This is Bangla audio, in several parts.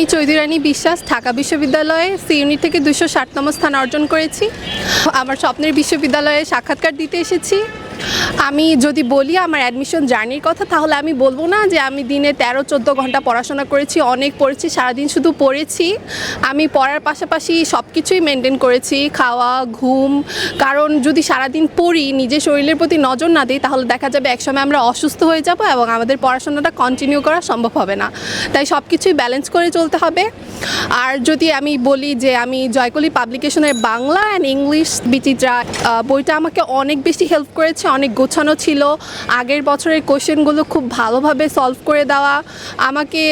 আমি চৌধুরী রানী বিশ্বাস, ঢাকা বিশ্ববিদ্যালয়ে সি ইউনিট থেকে দুশো ষাটতম স্থান অর্জন করেছি। আমার স্বপ্নের বিশ্ববিদ্যালয়ে সাক্ষাৎকার দিতে এসেছি। আমি যদি বলি আমার অ্যাডমিশন জার্নির কথা, তাহলে আমি বলব না যে আমি দিনে তেরো, চোদ্দ ঘণ্টা পড়াশোনা করেছি, অনেক পড়েছি, সারাদিন শুধু পড়েছি। আমি পড়ার পাশাপাশি সব কিছুই মেনটেন করেছি, খাওয়া, ঘুম। কারণ যদি সারাদিন পড়ি, নিজের শরীরের প্রতি নজর না দিই, তাহলে দেখা যাবে একসময় আমরা অসুস্থ হয়ে যাব এবং আমাদের পড়াশোনাটা কন্টিনিউ করা সম্ভব হবে না। তাই সব কিছুই ব্যালেন্স করে চলতে হবে। আর যদি আমি বলি যে আমি জয়কলি পাবলিকেশনের বাংলা অ্যান্ড ইংলিশ বিচিত্রা বইটা আমাকে অনেক বেশি হেল্প করেছে, অনেক গোছানো ছিল। আগের বছরের কোশ্চেনগুলো খুব ভালোভাবে সলভ করে দেওয়া। আমাকে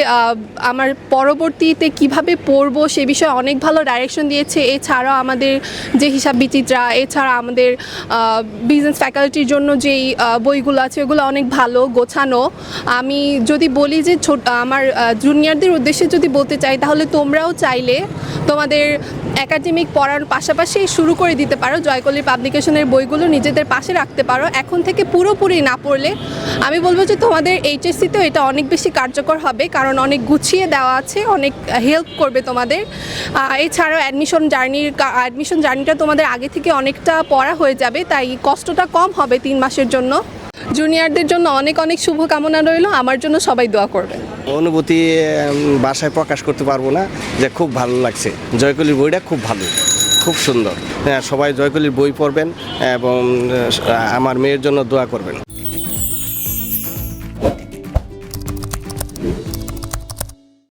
আমার পরবর্তীতে কীভাবে পড়ব সে বিষয়ে অনেক ভালো ডাইরেকশন দিয়েছে। এছাড়াও আমাদের যে হিসাব বিচিত্রা, এছাড়া আমাদের বিজনেস ফ্যাকাল্টির জন্য যেই বইগুলো আছে, ওগুলো অনেক ভালো, গোছানো। আমি যদি বলি যে ছোট, আমার জুনিয়রদের উদ্দেশ্যে যদি বলতে চাই, তাহলে তোমরাও চাইলে তোমাদের একাডেমিক পড়ার পাশাপাশি শুরু করে দিতে পারো। জয়কলি পাবলিকেশনের বইগুলো নিজেদের পাশে রাখতে পারো। এখন থেকে পুরোপুরি না পড়লে আমি বলব যে তোমাদের এইচএসসিতেও এটা অনেক বেশি কার্যকর হবে, কারণ অনেক গুছিয়ে দেওয়া আছে, অনেক হেল্প করবে তোমাদের। এছাড়াও অ্যাডমিশন জার্নির অ্যাডমিশন জার্নিটা তোমাদের আগে থেকে অনেকটা পড়া হয়ে যাবে, তাই কষ্টটা কম হবে তিন মাসের জন্য। জুনিয়রদের জন্য অনেক অনেক শুভকামনা রইল। আমার জন্য সবাই দোয়া করবেন। অনুভূতি বাসায় প্রকাশ করতে পারব না, যে খুব ভালো লাগছে। জয়কলির বইটা খুব ভালো, খুব সুন্দর। হ্যাঁ সবাই জয়কলির বই পড়বেন এবং আমার মেয়ের জন্য দোয়া করবেন।